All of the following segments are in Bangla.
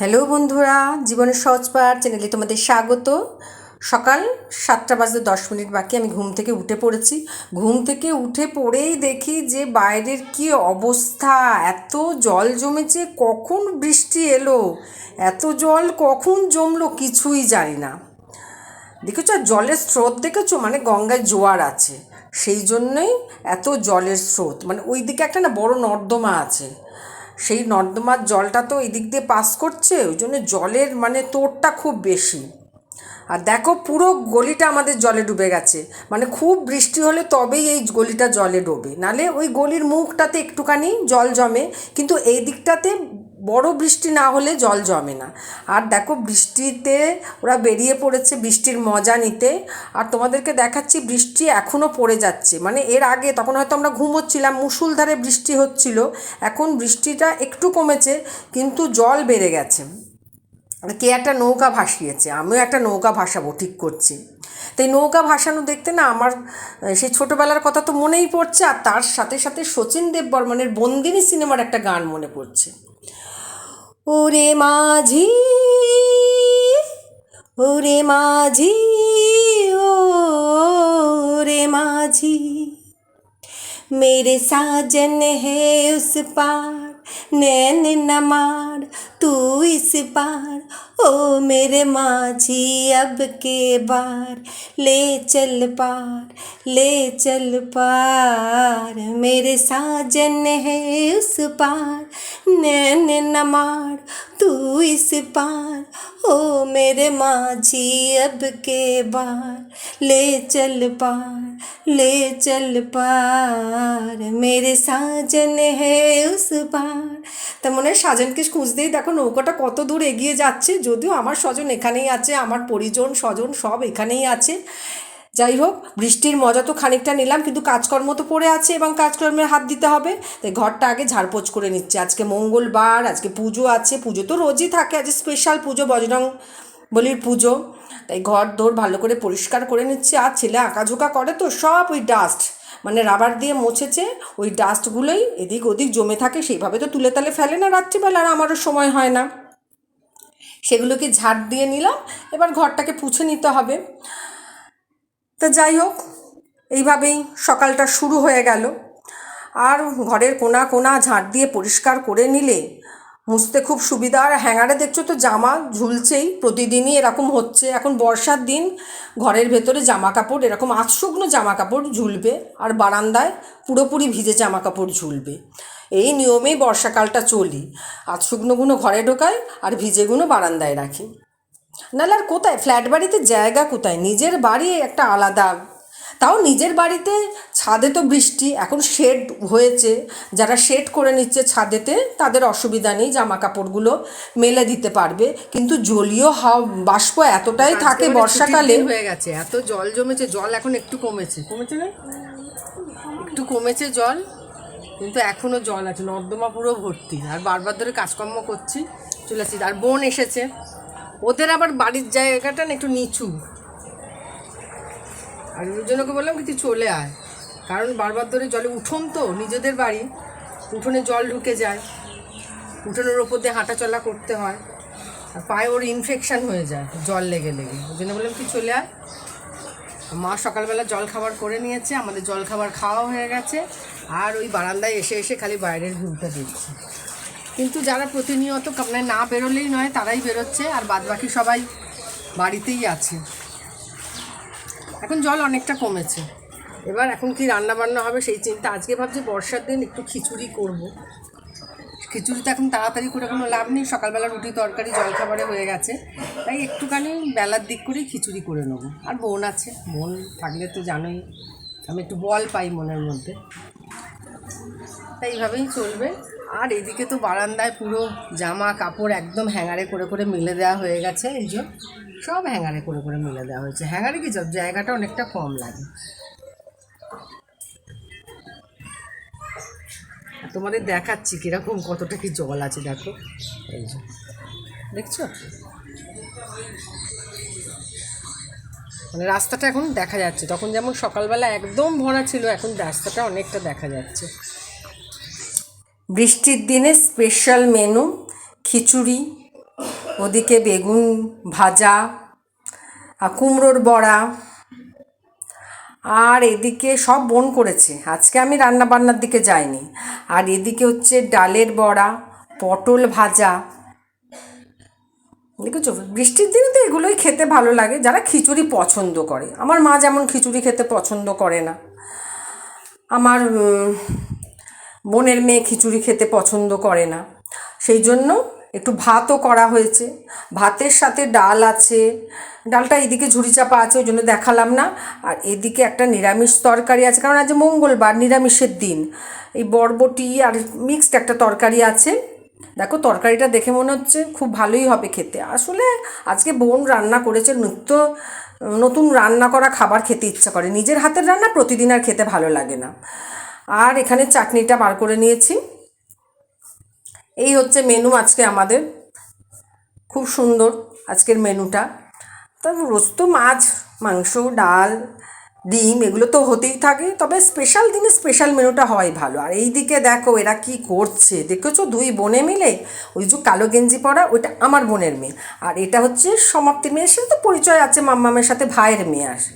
হ্যালো বন্ধুরা, জীবনের সহজ পাঠ চ্যানেলে তোমাদের স্বাগত। সকাল সাতটা বাজতে দশ মিনিট বাকি, আমি ঘুম থেকে উঠে পড়েছি। ঘুম থেকে উঠে পড়েই দেখি যে বাইরের কি অবস্থা, এত জল জমেছে, কখন বৃষ্টি এলো, এত জল কখন জমলো কিছুই জানি না। দেখেছ, জলের স্রোত দেখেছ? মানে গঙ্গায় জোয়ার আছে, সেই জন্যই এত জলের স্রোত। মানে ওই দিকে একটা না বড় নর্দমা আছে। সেই নর্দমার জলটা তো এদিক দিক দিয়ে পাস করছে, ওই জন্য জলের মানে তোরটা খুব বেশি। আর দেখো পুরো গলিটা আমাদের জলে ডুবে গেছে। মানে খুব বৃষ্টি হলে তবেই এই গলিটা জলে ডোবে। নালে ওই গলির মুখটাতে একটুখানি জল জমে, কিন্তু এই দিকটাতে বড় বৃষ্টি না হলে জল জমে না। আর দেখো বৃষ্টিতে ওরা বেরিয়ে পড়েছে বৃষ্টির মজা নিতে। আর তোমাদেরকে দেখাচ্ছি বৃষ্টি এখনও পড়ে যাচ্ছে। মানে এর আগে তখন হয়তো আমরা ঘুমোচ্ছিলাম মুসুলধারে বৃষ্টি হচ্ছিল। এখন বৃষ্টিটা একটু কমেছে, কিন্তু জল বেড়ে গেছে। কে একটা নৌকা ভাসিয়েছে, আমিও একটা নৌকা ভাসাবো, ঠিক করছি। তো এই নৌকা ভাসানো দেখতে না আমার সেই ছোটোবেলার কথা তো মনেই পড়ছে। আর তার সাথে সাথে শচীন দেব বর্মনের বন্দিনী সিনেমার একটা গান মনে পড়ছে। उरे माझी उरे माझी ओ रे माझी। मेरे साजन है उस पार नैन नमार तू इस पार ओ मेरे माझी अब के बार। ले चल पार, ले चल पार, मेरे साजन है उस पार। नैन नमार तू इस पार, ओ मेरे माँ माझी अब के बार। ले चल पार, ले चल पार, मेरे साजन है उस पार। তা মনে হয় সাজনকে খুঁজতেই দেখো নৌকাটা কত দূর এগিয়ে যাচ্ছে। যদিও আমার স্বজন এখানেই আছে, আমার পরিজন, স্বজন সব এখানেই আছে। যাই হোক, বৃষ্টির মজা তো খানিকটা নিলাম, কিন্তু কাজকর্ম তো পড়ে আছে এবং কাজকর্মের হাত দিতে হবে। তাই ঘরটা আগে ঝাড়পোছ করে নিচ্ছে। আজকে মঙ্গলবার, আজকে পুজো আছে। পুজো তো রোজই থাকে, আজ স্পেশাল পুজো, বজরং বলির পুজো। তাই ঘর দৌড় ভালো করে পরিষ্কার করে নিচ্ছে। আর ছেলে আঁকাঝোঁকা করে তো সব ওই ডাস্ট মানে রাবার দিয়ে মুছেছে ওই ডাস্টগুলোই এদিক ওদিক জমে থাকে, সেইভাবে তো তুলে তালে ফেলে না রাত্রিবেলা আর আমারও সময় হয় না। সেগুলোকে ঝাড় দিয়ে নিলাম, এবার ঘরটাকে পুছে নিতে হবে। তা যাই হোক, এইভাবেই সকালটা শুরু হয়ে গেল। আর ঘরের কোনা কোনা ঝাঁট দিয়ে পরিষ্কার করে নিলে মুছতে খুব সুবিধা। আর হ্যাঙ্গারে দেখছ তো জামা ঝুলছেই, প্রতিদিনই এরকম হচ্ছে। এখন বর্ষার দিন, ঘরের ভেতরে জামা কাপড় এরকম আধশুকনো জামা কাপড় ঝুলবে আর বারান্দায় পুরোপুরি ভিজে জামা কাপড় ঝুলবে। এই নিয়মেই বর্ষাকালটা চলি। আধশুকনোগুলো ঘরে ঢোকাই আর ভিজেগুলো বারান্দায় রাখি। নাহলে আর কোথায়? ফ্ল্যাট বাড়িতে জায়গা কোথায়? নিজের বাড়ি একটা আলাদা তাও নিজের বাড়িতে ছাদে তো বৃষ্টি এখন শেড হয়েছে। যারা শেড করে নিচ্ছে ছাদেতে তাদের অসুবিধা নেই জামা কাপড়গুলো মেলে দিতে পারবে। কিন্তু জলীয় হাওয়া বাষ্প এতটাই থাকে বর্ষাকালে। হয়ে গেছে এত জল জমেছে জল এখন একটু কমেছে। কমেছে না? একটু কমেছে জল কিন্তু এখনও জল আছে নর্দমা পুরো ভর্তি। আর বারবার ধরে কাজকর্ম করছি চলে আসছি। আর বোন এসেছে। ওদের আবার বাড়ির জায়গাটা না একটু নিচু। আর ওই জন্য বললাম কি, তুই চলে আয়। কারণ বারবার ধরে জলে উঠোন তো নিজেদের বাড়ি, উঠোনে জল ঢুকে যায়। উঠোনের ওপর দিয়ে হাঁটা চলা করতে হয়। আর পায়ে ওর ইনফেকশান হয়ে যায়, জল লেগে লেগে। ওই জন্য বললাম কি, চলে আয়। মা সকালবেলা জল খাবার করে নিয়েছে, আমাদের জল খাবার খাওয়া হয়ে গেছে। আর ওই বারান্দায় এসে এসে খালি বাইরের ভিউটা দেখছি। কিন্তু যারা প্রতিনিয়ত মানে না বেরোলেই নয়, তারাই বেরোচ্ছে। আর বাদবাকি সবাই বাড়িতেই আছে। এখন জল অনেকটা কমেছে। এবার এখন কি রান্না বান্না হবে সেই চিন্তা। আজকে ভাবছি বর্ষার দিন একটু খিচুড়ি করব। খিচুড়ি তো এখন তাড়াতাড়ি করে কোনো লাভ নেই। সকালবেলা রুটি, তরকারি, জলখাবারে হয়ে গেছে। তাই একটুখানি বেলার দিক করেই খিচুড়ি করে নেব। আর বোন আছে। বোন থাকলে তো জানোই, আমি একটু বল পাই মনের মধ্যে। তাই এইভাবেই চলবে। আর এদিকে তো বারান্দায় পুরো জামা কাপড় একদম হ্যাঙ্গারে করে করে মিলে দেওয়া হয়ে গেছে। এই যে সব হ্যাঙ্গারে করে করে মিলে দেওয়া হয়েছে। হ্যাঙ্গারে কি সব? জায়গাটা অনেকটা কম লাগে। তোমাদের দেখাচ্ছি কীরকম, কতটা কি জল আছে দেখো। এই যে। দেখছ? মানে রাস্তাটা এখন দেখা যাচ্ছে। তখন যেমন সকালবেলা একদম ভরা ছিল, এখন রাস্তাটা অনেকটা দেখা যাচ্ছে। বৃষ্টির দিনে স্পেশাল মেনু খিচুড়ি, ওদিকে বেগুন ভাজা, আর কুমড়োর বড়া, আর এদিকে সব বোন করেছে। আজকে আমি রান্না বান্নার দিকে যাইনি। আর এদিকে হচ্ছে ডালের বড়া, পটল ভাজা দেখেছ? বৃষ্টির দিনে তো এগুলোই খেতে ভালো লাগে, যারা খিচুড়ি পছন্দ করে। আমার মা যেমন খিচুড়ি খেতে পছন্দ করে না। আমার বোনের মেয়ে খিচুড়ি খেতে পছন্দ করে না। সেই জন্য একটু ভাতও করা হয়েছে। ভাতের সাথে ডাল আছে। ডালটা এদিকে ঝুড়ি চাপা আছে, ওই জন্য দেখালাম না। আর এদিকে একটা নিরামিষ তরকারি আছে, কারণ আজ মঙ্গলবার, নিরামিষের দিন। এই বরবটি আর মিক্সড একটা তরকারি আছে। দেখো, তরকারিটা দেখে মনে হচ্ছে খুব ভালোই হবে খেতে। আসলে আজকে বোন রান্না করেছে নিত্য, নতুন রান্না করা খাবার খেতে ইচ্ছা করে। নিজের হাতের রান্না প্রতিদিন আর খেতে ভালো লাগে না। আর এখানে চাটনিটা বার করে নিয়েছি। এই হচ্ছে মেনু আজকে আমাদের। খুব সুন্দর আজকের মেনুটা। তবে রোজ তো মাছ, মাংস, ডাল ডিম, এগুলো তো হতেই থাকে। তবে স্পেশাল দিনে স্পেশাল মেনুটা হয় ভালো। আর এই দিকে দেখো এরা কি করছে। দেখেছ? দুই বোনে মিলে ওই যে কালো গেঞ্জি পরা, ওইটা আমার বোনের মেয়ে। আর এটা হচ্ছে সমাপ্তির মেয়ের সাথে তো পরিচয় আছে মাম্মামের সাথে, ভাইয়ের মেয়ে আসে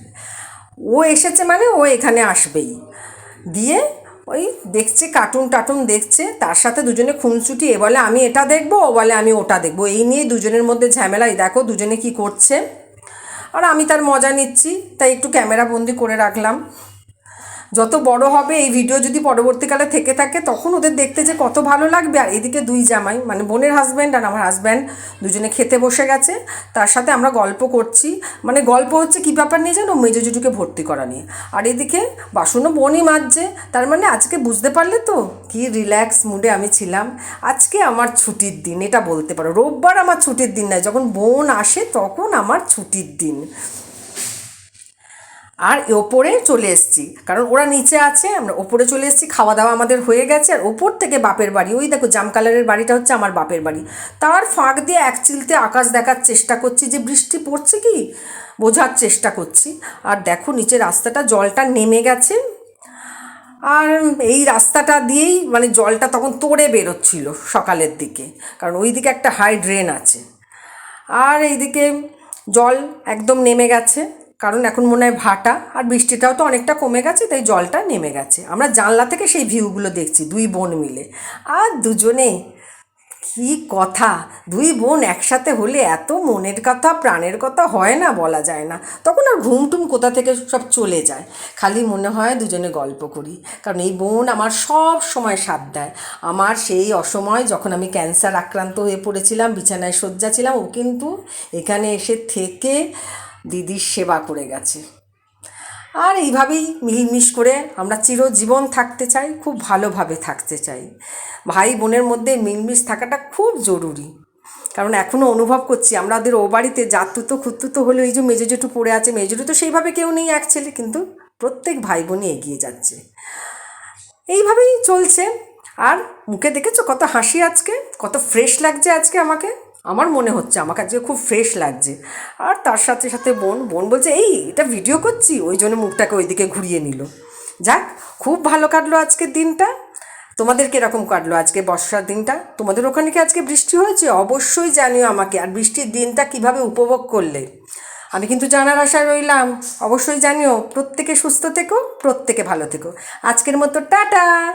ও এসেছে মানে ও এখানে আসবেই। দিয়ে ওই দেখছে কার্টুন টাটুন দেখছে। তার সাথে দুজনে খুনসুটি। এ বলে, আমি এটা দেখব, ও বলে, আমি ওটা দেখব। এই নিয়ে দুজনের মধ্যে ঝামেলা। এই দেখো, দুজনে কি করছে? আর আমি তার মজা নিচ্ছি তাই একটু ক্যামেরা বন্দি করে রাখলাম। যত বড় হবে এই ভিডিও যদি পরবর্তীকালে থেকে থাকে, তখন ওদের দেখতে যে কত ভালো লাগবে। আর এদিকে দুই জামাই মানে বোনের হাজব্যান্ড আর আমার হাজব্যান্ড দুজনে খেতে বসে গেছে। তার সাথে আমরা গল্প করছি। মানে গল্প হচ্ছে কী ব্যাপার নিয়ে জানো? মেজো জুটুকে ভর্তি করা নিয়ে। আর এদিকে বাসনও বোনই মাজছে। তার মানে আজকে বুঝতে পারলে তো? কি রিল্যাক্স মুডে আমি ছিলাম। আজকে আমার ছুটির দিন, এটা বলতে পারো। রোববার আমার ছুটির দিন নয়, যখন বোন আসে তখন আমার ছুটির দিন। আর ওপরে চলে এসেছি। কারণ ওরা নিচে আছে, আমরা ওপরে চলে এসেছি খাওয়া দাওয়া আমাদের হয়ে গেছে, আর ওপর থেকে বাপের বাড়ি। ওই দেখো, জাম কালারের বাড়িটা হচ্ছে আমার বাপের বাড়ি। তার ফাঁক দিয়ে এক চিলতে আকাশ দেখার চেষ্টা করছি, যে বৃষ্টি পড়ছে কি? বোঝার চেষ্টা করছি। আর দেখো, নিচে রাস্তাটা, জলটা নেমে গেছে। আর এই রাস্তাটা দিয়েই মানে জলটা তখন তোড়ে বেরোচ্ছিল সকালের দিকে। কারণ ওই দিকে একটা হাই ড্রেন আছে। আর এইদিকে জল একদম নেমে গেছে। কারণ এখন মনে হয় ভাটা আর বৃষ্টিটাও তো অনেকটা কমে গেছে, তাই জলটা নেমে গেছে। আমরা জানলা থেকে সেই ভিউগুলো দেখছি, দুই বোন মিলে। আর দুজনে, কি কথা? দুই বোন একসাথে হলে এত মনের কথা, প্রাণের কথা হয় না বলা যায় না। তখন আর ঘুমটুম কোথা থেকে সব চলে যায়। খালি মনে হয় দুজনে গল্প করি। কারণ এই বোন আমার সব সময় সাথ দেয়। আমার সেই অসময় যখন আমি ক্যান্সার আক্রান্ত হয়ে পড়েছিলাম, বিছানায় শয্যা ছিলাম, ও কিন্তু এখানে এসে থেকে দিদির সেবা করে গেছে। আর এইভাবেই মিলমিশ করে আমরা চিরজীবন থাকতে চাই, খুব ভালোভাবে থাকতে চাই। ভাই বোনের মধ্যে মিলমিশ থাকাটা খুব জরুরি। কারণ এখনও অনুভব করছি আমাদের ও বাড়িতে জাতুতো খুতুতো হলে এই যে মেজো জেঠু পড়ে আছে, মেজো জেঠু তো সেইভাবে কেউ নেই এক ছেলে, কিন্তু প্রত্যেক ভাই বোনই এগিয়ে যাচ্ছে। এইভাবেই চলছে। আর মুখে দেখেছ কত হাসি আজকে, কত ফ্রেশ লাগছে আজকে আমাকে? আমার মনে হচ্ছে, আমার আজকে খুব ফ্রেশ লাগছে। আর তার সাথে সাথে বোন বোন বলছে, এই, এটা ভিডিও করছি? ওই জন্য মুখটাকে ওইদিকে ঘুরিয়ে নিল। যাক, খুব ভালো কাটলো আজকের দিনটা। তোমাদের কীরকম কাটলো আজকে বর্ষার দিনটা? তোমাদের ওখানে কি আজকে বৃষ্টি হয়েছে? অবশ্যই জানিও আমাকে। আর বৃষ্টির দিনটা কীভাবে উপভোগ করলে? আমি কিন্তু জানার আশায় রইলাম। অবশ্যই জানিও। প্রত্যেকে সুস্থ থেকো, প্রত্যেকে ভালো থেকো। আজকের মতো টাটা!